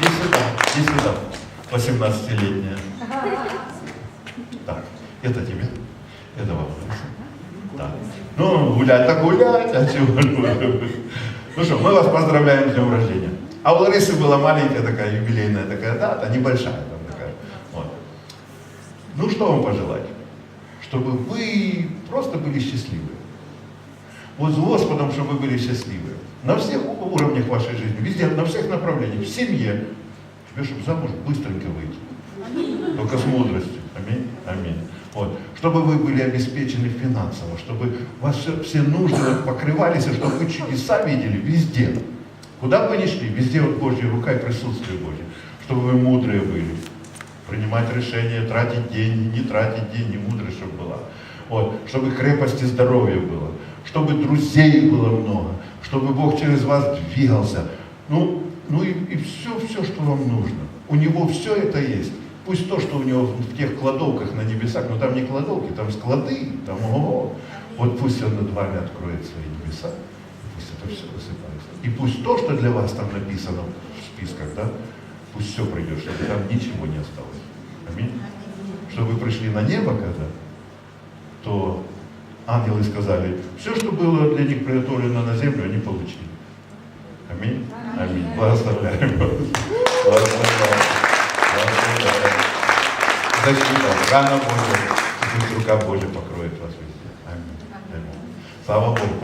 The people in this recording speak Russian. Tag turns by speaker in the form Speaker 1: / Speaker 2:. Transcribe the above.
Speaker 1: Иди сюда, иди сюда. 18-летняя. Так, это тебе. Это вам. Так. Ну, гулять так гулять, а чего. Ну что, мы вас поздравляем с днем рождения. А у Ларисы была маленькая такая юбилейная такая дата, небольшая там такая. Вот. Ну что вам пожелать? Чтобы вы просто были счастливы. Вот с Господом, чтобы вы были счастливы. На всех уровнях вашей жизни, везде, на всех направлениях, в семье. Тебе, чтобы замуж быстренько выйти. Только с мудростью. Аминь. Аминь. Вот. Чтобы вы были обеспечены финансово, чтобы вас все, нужды покрывались, и чтобы вы чудеса видели везде. Куда бы ни шли, везде вот Божья рука и присутствие Божье. Чтобы вы мудрые были. Принимать решения, тратить деньги, не тратить деньги, мудрость, чтобы была. Вот. Чтобы крепости здоровья было. Чтобы друзей было много. Чтобы Бог через вас двигался. Ну, ну и, и все, все, что вам нужно. У него все это есть. Пусть то, что у него в тех кладовках на небесах, но там не кладовки, там склады, там ого. Вот пусть он над вами откроет свои небеса, пусть это все высыпается. И пусть то, что для вас там написано в списках, да, пусть все придет, чтобы там ничего не осталось. Аминь. Чтобы вы пришли на небо, когда, то ангелы сказали, все, что было для них приготовлено на землю, они получили. Аминь. Аминь. Благословляем вас. Благословляем. Благословляем. Защита, рана Божья, пусть рука Божья покроет вас везде. Аминь. Аминь. Слава Богу.